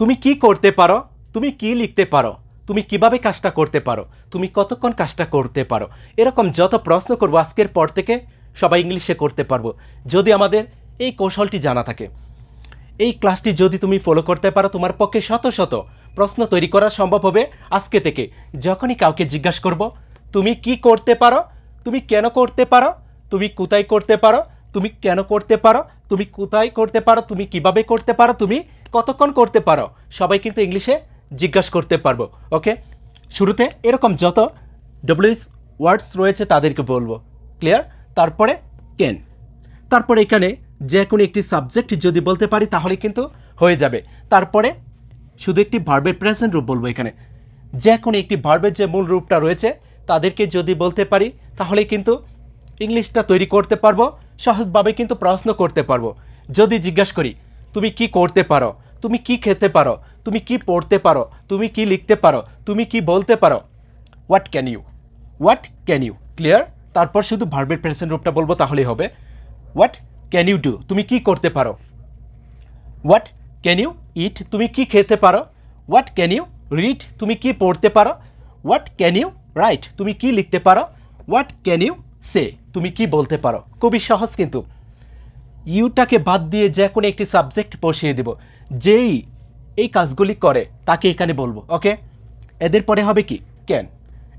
তুমি কি করতে পারো? তুমি কি লিখতে পারো? তুমি কীভাবে কাজটা করতে পারো? তুমি কতক্ষণ কাজটা করতে পারো? এরকম যত প্রশ্ন করব আজকের পর থেকে সবাই ইংলিশে করতে পারব। যদি আমাদের এই কৌশলটি জানা থাকে। এই ক্লাসটি যদি তুমি ফলো করতে পারো, তোমার পক্ষে শত শত প্রশ্ন তৈরি করা সম্ভব হবে আজকে থেকে। যখনই কাউকে জিজ্ঞাসা করব, তুমি কি করতে পারো? তুমি কেন করতে পারো? তুমি কোথায় করতে পারো? তুমি কেন করতে পারো? তুমি কোথায় করতে পারো? তুমি কীভাবে করতে পারো? তুমি কতক্ষণ করতে পারো? সবাই কিন্তু ইংলিশে জিজ্ঞাসা করতে পারব, ওকে? শুরুতে এরকম যত ডব্লিউএস ওয়ার্ডস রয়েছে তাদেরকে বলব। ক্লিয়ার তারপরে কেন তারপরে এখানে যে কোনো একটি সাবজেক্ট যদি বলতে পারি তাহলে কিন্তু হয়ে যাবে। তারপরে শুধু একটি ভার্বের প্রেজেন্ট রূপ বলব এখানে। যে কোনো একটি ভার্বের যে মূল রূপটা রয়েছে তাদেরকে যদি বলতে পারি তাহলে কিন্তু ইংলিশটা তৈরি করতে পারব, সহজভাবে কিন্তু প্রশ্ন করতে পারব। যদি জিজ্ঞাসা করি তুমি কি করতে পারো তুমি কি খেতে পারো তুমি কি পড়তে পারো তুমি কি লিখতে পারো তুমি কি বলতে পারো what can you what can you clear তারপর শুধু ভার্বের প্রেজেন্ট রূপটা বলব তাহলেই হবে হোয়াট ক্যান ইউ ডু তুমি কি করতে পারো হোয়াট ক্যান ইউ ইট তুমি কি খেতে পারো হোয়াট ক্যান ইউ রিড তুমি কি পড়তে পারো হোয়াট ক্যান ইউ রাইট তুমি কি লিখতে পারো হোয়াট ক্যান ইউ সে তুমি কি বলতে পারো খুবই সহজ কিন্তু ইউটাকে বাদ দিয়ে যে কোনো একটি সাবজেক্ট বসিয়ে দেব। যেই এই কাজগুলি করে, তাকে এখানে বলব, ওকে? এদের পরে হবে কি? ক্যান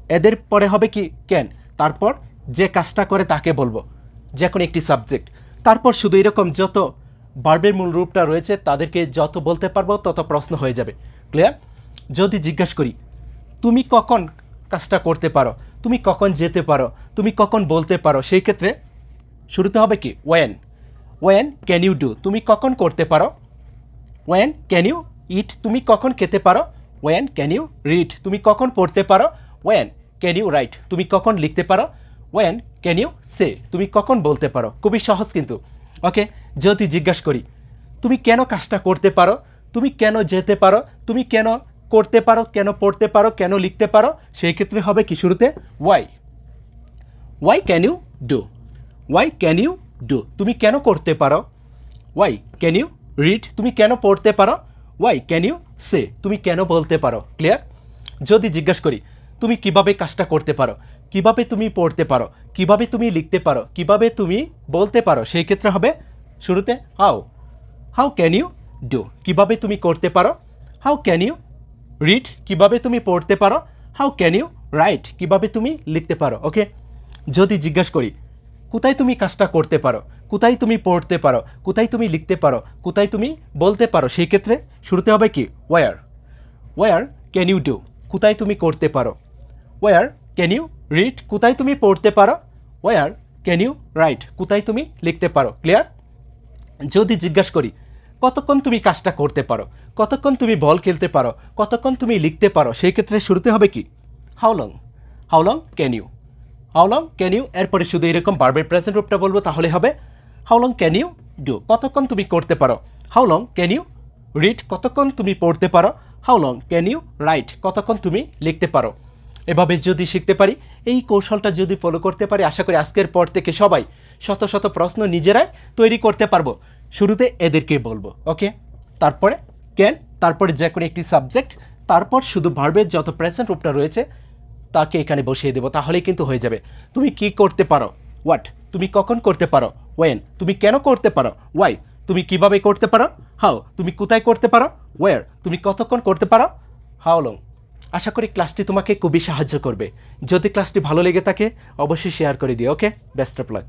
এদের পরে হবে কি? ক্যান তারপর যে কাজটা করে, তাকে বলব, যে কোনো একটি সাবজেক্ট। তারপর শুধু এরকম যত বার্বের মূল রূপটা রয়েছে, তাদেরকে যত বলতে পারব, তত প্রশ্ন হয়ে যাবে। ক্লিয়ার? যদি জিজ্ঞাসা করি, তুমি কখন কাজটা করতে পারো? তুমি কখন যেতে পারো? তুমি কখন বলতে পারো? সেই ক্ষেত্রে শুরুতে হবে কি? When when can you do তুমি কখন করতে পারো? ওয়েন ক্যান ইউ ইট তুমি কখন খেতে পারো? ওয়েন ক্যান ইউ রিড তুমি কখন পড়তে পারো? ওয়েন ক্যান ইউ রাইট তুমি কখন লিখতে পারো? ওয়েন ক্যান ইউ সে তুমি কখন বলতে পারো? খুবই সহজ কিন্তু। ওকে যদি জিজ্ঞাসা করি, তুমি কেন কাজটা করতে পারো? তুমি কেন যেতে পারো? তুমি কেন করতে পারো? কেন পড়তে পারো? কেন লিখতে পারো? সেই ক্ষেত্রে হবে কি শুরুতে? Why why can you do why can you do তুমি কেন করতে পারো? ওয়াই ক্যান ইউ রিড তুমি কেন পড়তে পারো? ওয়াই ক্যান ইউ সে তুমি কেন বলতে পারো? ক্লিয়ার যদি জিজ্ঞেস করি, তুমি কীভাবে কাজটা করতে পারো? কীভাবে তুমি পড়তে পারো? কীভাবে তুমি লিখতে পারো? কীভাবে তুমি বলতে পারো? সেই ক্ষেত্রে হবে শুরুতে how how can you do কীভাবে তুমি করতে পারো? হাউ ক্যান ইউ রিড কীভাবে তুমি পড়তে পারো? হাউ ক্যান ইউ রাইট কীভাবে তুমি লিখতে পারো? ওকে যদি জিজ্ঞাসা করি কোথায় তুমি কাজটা করতে পারো? কোথায় তুমি পড়তে পারো? কোথায় তুমি লিখতে পারো? কোথায় তুমি বলতে পারো? সেই ক্ষেত্রে শুরুতে হবে কি? Where where can you do কোথায় তুমি করতে পারো? ওয়ার ক্যান ইউ রিড কোথায় তুমি পড়তে পারো? ওয়ার ক্যান ইউ রাইট কোথায় তুমি লিখতে পারো? ক্লিয়ার যদি জিজ্ঞাসা করি, কতক্ষণ তুমি কাজটা করতে পারো? কতক্ষণ তুমি বল খেলতে পারো? কতক্ষণ তুমি লিখতে পারো? সেই ক্ষেত্রে শুরুতে হবে কি? How long how long can you how long can you এরপরে শুধু এরকম বারবার প্রেজেন্ট রূপটা বলব, তাহলে হবে how long can you do কতক্ষণ তুমি করতে পারো? How long can you read কতক্ষণ তুমি পড়তে পারো? How long can you write কতক্ষণ তুমি লিখতে পারো? এভাবে যদি শিখতে পারি, এই কৌশলটা যদি ফলো করতে পারি, আশা করি আজকের পর থেকে সবাই শত শত প্রশ্ন নিজেরাই তৈরি করতে পারব। শুরুতে এদেরকে বলব ওকে তারপরে ক্যান তারপরে যে কোনো একটি সাবজেক্ট তারপর শুধু ভার্বের যত প্রেজেন্ট রূপটা রয়েছে তাকে এখানে বসিয়ে দেবো, তাহলেই কিন্তু হয়ে যাবে। তুমি কি করতে পারো? হোয়াট তুমি কখন করতে পারো? ওয়েন তুমি কেন করতে পারো? ওয়াই তুমি কীভাবে করতে পারো? হাও তুমি কোথায় করতে পারো? ওয়ার তুমি কতক্ষণ করতে পারো? হাও লং আশা করি ক্লাসটি তোমাকে খুবই সাহায্য করবে। যদি ক্লাসটি ভালো লেগে থাকে, অবশ্যই শেয়ার করে দিও ওকে বেস্ট অফ লাক